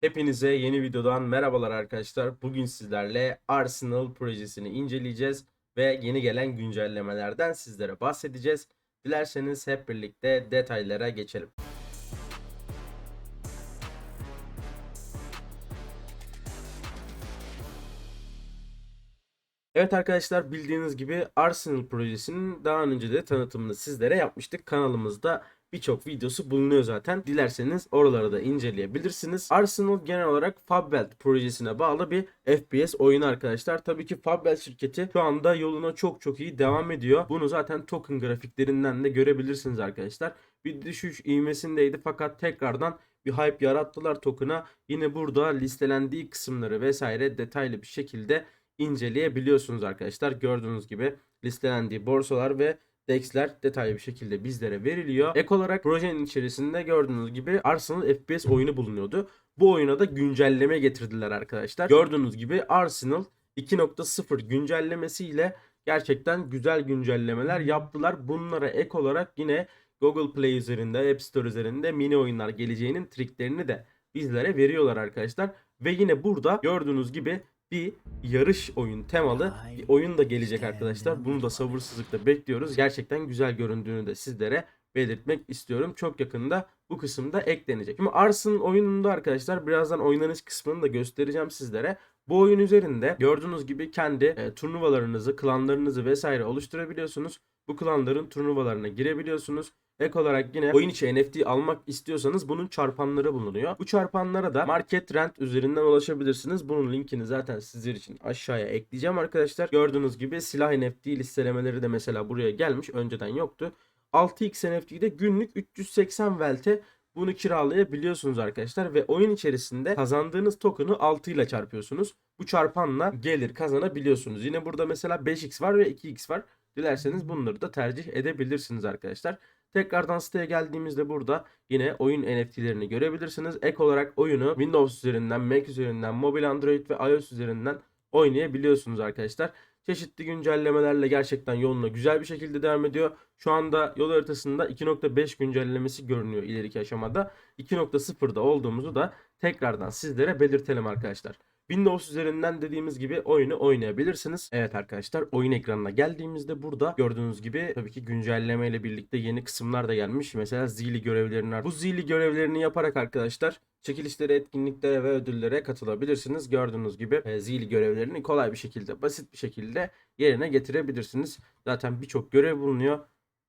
Hepinize yeni videodan merhabalar arkadaşlar. Bugün sizlerle Arsenal projesini inceleyeceğiz ve yeni gelen güncellemelerden sizlere bahsedeceğiz. Dilerseniz hep birlikte detaylara geçelim. Evet arkadaşlar bildiğiniz gibi Arsenal projesinin daha önce de tanıtımını sizlere yapmıştık. Kanalımızda birçok videosu bulunuyor zaten. Dilerseniz oraları da inceleyebilirsiniz. Arsenal genel olarak Fabwelt projesine bağlı bir FPS oyunu arkadaşlar. Tabii ki Fabwelt şirketi şu anda yoluna çok çok iyi devam ediyor. Bunu zaten token grafiklerinden de görebilirsiniz arkadaşlar. Bir düşüş ivmesindeydi fakat tekrardan bir hype yarattılar token'a. Yine burada listelendiği kısımları vesaire detaylı bir şekilde inceleyebiliyorsunuz arkadaşlar. Gördüğünüz gibi listelendiği borsalar ve DEX'ler detaylı bir şekilde bizlere veriliyor. Ek olarak projenin içerisinde gördüğünüz gibi Arsenal FPS oyunu bulunuyordu. Bu oyuna da güncelleme getirdiler arkadaşlar. Gördüğünüz gibi Arsenal 2.0 güncellemesiyle gerçekten güzel güncellemeler yaptılar. Bunlara ek olarak yine Google Play üzerinde, App Store üzerinde mini oyunlar geleceğinin triklerini de bizlere veriyorlar arkadaşlar. Ve yine burada gördüğünüz gibi bir yarış oyun temalı bir oyun da gelecek arkadaşlar. Bunu da sabırsızlıkla bekliyoruz. Gerçekten güzel göründüğünü de sizlere belirtmek istiyorum. Çok yakında bu kısımda eklenecek. Şimdi Arsenal oyununda arkadaşlar birazdan oynanış kısmını da göstereceğim sizlere. Bu oyun üzerinde gördüğünüz gibi kendi e, turnuvalarınızı, klanlarınızı vesaire oluşturabiliyorsunuz. Bu klanların turnuvalarına girebiliyorsunuz. Ek olarak yine oyun içi NFT almak istiyorsanız bunun çarpanları bulunuyor. Bu çarpanlara da Market Rent üzerinden ulaşabilirsiniz. Bunun linkini zaten sizler için aşağıya ekleyeceğim arkadaşlar. Gördüğünüz gibi silah NFT listelemeleri de mesela buraya gelmiş. Önceden yoktu. 6x NFT'de günlük 380 velte bunu kiralayabiliyorsunuz arkadaşlar ve oyun içerisinde kazandığınız token'ı 6 ile çarpıyorsunuz. Bu çarpanla gelir kazanabiliyorsunuz. Yine burada mesela 5x var ve 2x var. Dilerseniz bunları da tercih edebilirsiniz arkadaşlar. Tekrardan siteye geldiğimizde burada yine oyun NFT'lerini görebilirsiniz. Ek olarak oyunu Windows üzerinden, Mac üzerinden, mobil Android ve iOS üzerinden oynayabiliyorsunuz arkadaşlar. Çeşitli güncellemelerle gerçekten yoluna güzel bir şekilde devam ediyor. Şu anda yol haritasında 2.5 güncellemesi görünüyor ileriki aşamada. 2.0'da olduğumuzu da tekrardan sizlere belirtelim arkadaşlar. Windows üzerinden dediğimiz gibi oyunu oynayabilirsiniz. Evet arkadaşlar oyun ekranına geldiğimizde burada gördüğünüz gibi tabii ki güncelleme ile birlikte yeni kısımlar da gelmiş. Mesela zili görevlerini bu zili görevlerini yaparak arkadaşlar çekilişlere, etkinliklere ve ödüllere katılabilirsiniz. Gördüğünüz gibi e, zili görevlerini kolay bir şekilde, basit bir şekilde yerine getirebilirsiniz. Zaten birçok görev bulunuyor.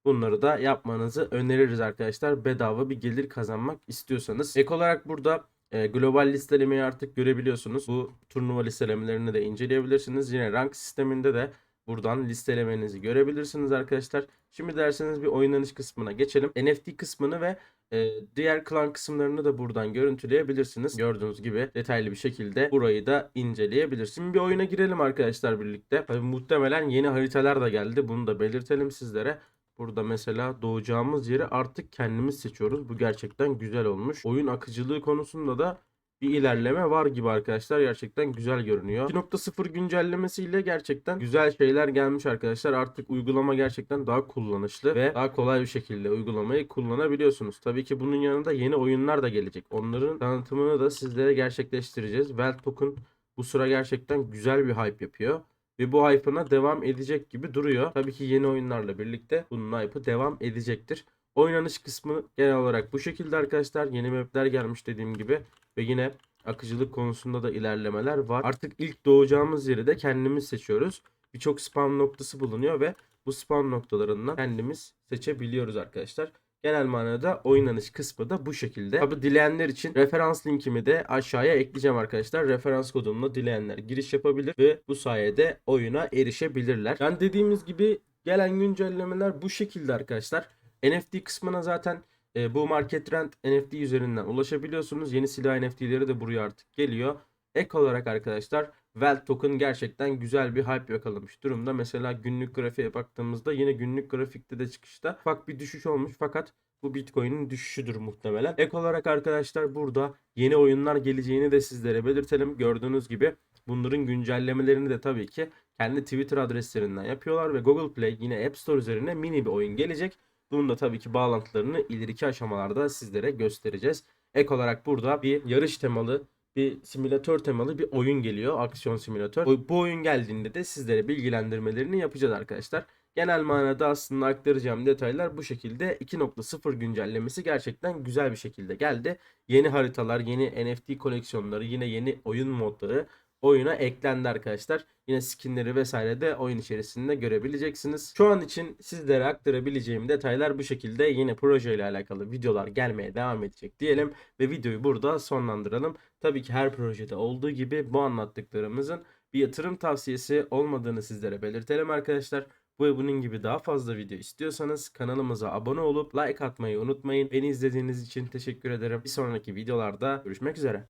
Bunları da yapmanızı öneririz arkadaşlar. Bedava bir gelir kazanmak istiyorsanız. Ek olarak burada e, global listelemeyi artık görebiliyorsunuz. Bu turnuva listelemelerini de inceleyebilirsiniz. Yine rank sisteminde de buradan listelemenizi görebilirsiniz arkadaşlar. Şimdi derseniz bir oynanış kısmına geçelim. NFT kısmını ve e, diğer klan kısımlarını da buradan görüntüleyebilirsiniz. Gördüğünüz gibi detaylı bir şekilde burayı da inceleyebilirsiniz. Şimdi bir oyuna girelim arkadaşlar birlikte. Tabii muhtemelen yeni haritalar da geldi. Bunu da belirtelim sizlere. Burada mesela doğacağımız yeri artık kendimiz seçiyoruz. Bu gerçekten güzel olmuş. Oyun akıcılığı konusunda da bir ilerleme var gibi arkadaşlar. Gerçekten güzel görünüyor. 2.0 güncellemesiyle gerçekten güzel şeyler gelmiş arkadaşlar. Artık uygulama gerçekten daha kullanışlı ve daha kolay bir şekilde uygulamayı kullanabiliyorsunuz. Tabii ki bunun yanında yeni oyunlar da gelecek. Onların tanıtımını da sizlere gerçekleştireceğiz. Welt Token bu sıra gerçekten güzel bir hype yapıyor. Ve bu hype'ına devam edecek gibi duruyor. Tabii ki yeni oyunlarla birlikte bunun hype'ı devam edecektir. Oynanış kısmı genel olarak bu şekilde arkadaşlar. Yeni mapler gelmiş dediğim gibi. Ve yine akıcılık konusunda da ilerlemeler var. Artık ilk doğacağımız yeri de kendimiz seçiyoruz. Birçok spawn noktası bulunuyor ve bu spawn noktalarından kendimiz seçebiliyoruz arkadaşlar. Genel manada oynanış kısmı da bu şekilde. Tabi dileyenler için referans linkimi de aşağıya ekleyeceğim arkadaşlar. Referans kodumla dileyenler giriş yapabilir ve bu sayede oyuna erişebilirler. Yani dediğimiz gibi gelen güncellemeler bu şekilde arkadaşlar. NFT kısmına zaten e, bu Market Rent NFT üzerinden ulaşabiliyorsunuz. Yeni silah NFT'leri de buraya artık geliyor. Ek olarak arkadaşlar Welt Token gerçekten güzel bir hype yakalamış durumda. Mesela günlük grafiğe baktığımızda yine günlük grafikte de çıkışta ufak bir düşüş olmuş fakat bu Bitcoin'in düşüşüdür muhtemelen. Ek olarak arkadaşlar burada yeni oyunlar geleceğini de sizlere belirtelim. Gördüğünüz gibi bunların güncellemelerini de tabii ki kendi Twitter adreslerinden yapıyorlar ve Google Play yine App Store üzerine mini bir oyun gelecek. Bunun da tabii ki bağlantılarını ileriki aşamalarda sizlere göstereceğiz. Ek olarak burada bir yarış temalı bir simülatör temalı bir oyun geliyor. Aksiyon simülatör. Bu, oyun geldiğinde de sizlere bilgilendirmelerini yapacağız arkadaşlar. Genel manada aslında aktaracağım detaylar bu şekilde. 2.0 güncellemesi gerçekten güzel bir şekilde geldi. Yeni haritalar, yeni NFT koleksiyonları, yine yeni oyun modları oyuna eklendi arkadaşlar. Yine skinleri vesaire de oyun içerisinde görebileceksiniz. Şu an için sizlere aktarabileceğim detaylar bu şekilde. Yine proje ile alakalı videolar gelmeye devam edecek diyelim ve videoyu burada sonlandıralım. Tabii ki her projede olduğu gibi bu anlattıklarımızın bir yatırım tavsiyesi olmadığını sizlere belirtelim arkadaşlar. Bu ve bunun gibi daha fazla video istiyorsanız kanalımıza abone olup like atmayı unutmayın. Beni izlediğiniz için teşekkür ederim. Bir sonraki videolarda görüşmek üzere.